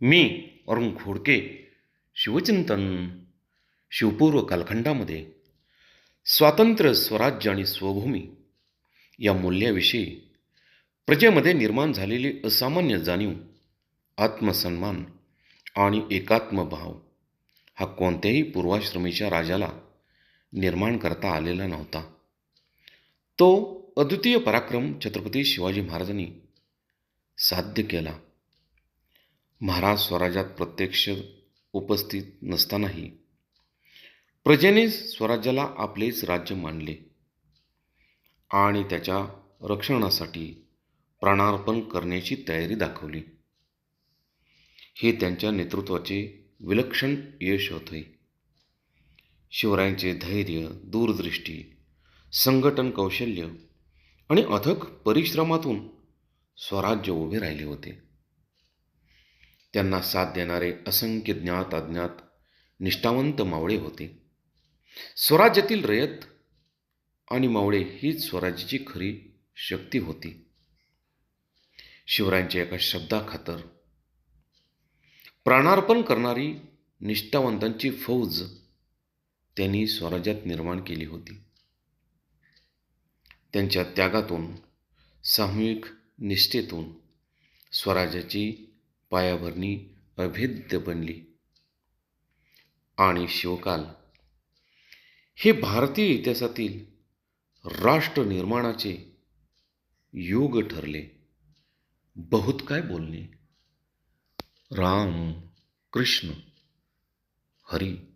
मी अरुण खोडके शिवचिंतन शिवपूर्व कालखंडामध्ये स्वातंत्र्य स्वराज्य आणि स्वभूमी या मूल्याविषयी प्रजेमध्ये निर्माण झालेली असामान्य जाणीव आत्मसन्मान आणि एकात्मभाव हा कोणत्याही पूर्वाश्रमीच्या राजाला निर्माण करता आलेला नव्हता. तो अद्वितीय पराक्रम छत्रपती शिवाजी महाराजांनी साध्य केला. महाराज स्वराज्यात प्रत्यक्ष उपस्थित नसतानाही प्रजेने स्वराज्याला आपलेच राज्य मानले आणि त्याच्या रक्षणासाठी प्राणार्पण करण्याची तयारी दाखवली. हे त्यांच्या नेतृत्वाचे विलक्षण यश होते. शिवरायांचे धैर्य दूरदृष्टी संघटन कौशल्य आणि अथक परिश्रमातून स्वराज्य उभे राहिले होते. त्यांना साथ देणारे असंख्य ज्ञात अज्ञात निष्ठावंत मावळे होते. स्वराज्यातील रयत आणि मावळे हीच स्वराज्याची खरी शक्ती होती. शिवरायांच्या एका शब्दाखातर प्राणार्पण करणारी निष्ठावंतांची फौज त्यांनी स्वराज्यात निर्माण केली होती. त्यांच्या त्यागातून सामूहिक निष्ठेतून स्वराज्याची पायाभरणी अभेद्य बनली. आणि शिवकाल. हे भारतीय इतिहासातील राष्ट्र निर्माणाचे योग ठरले. बहुत काय बोलणे? राम कृष्ण हरी.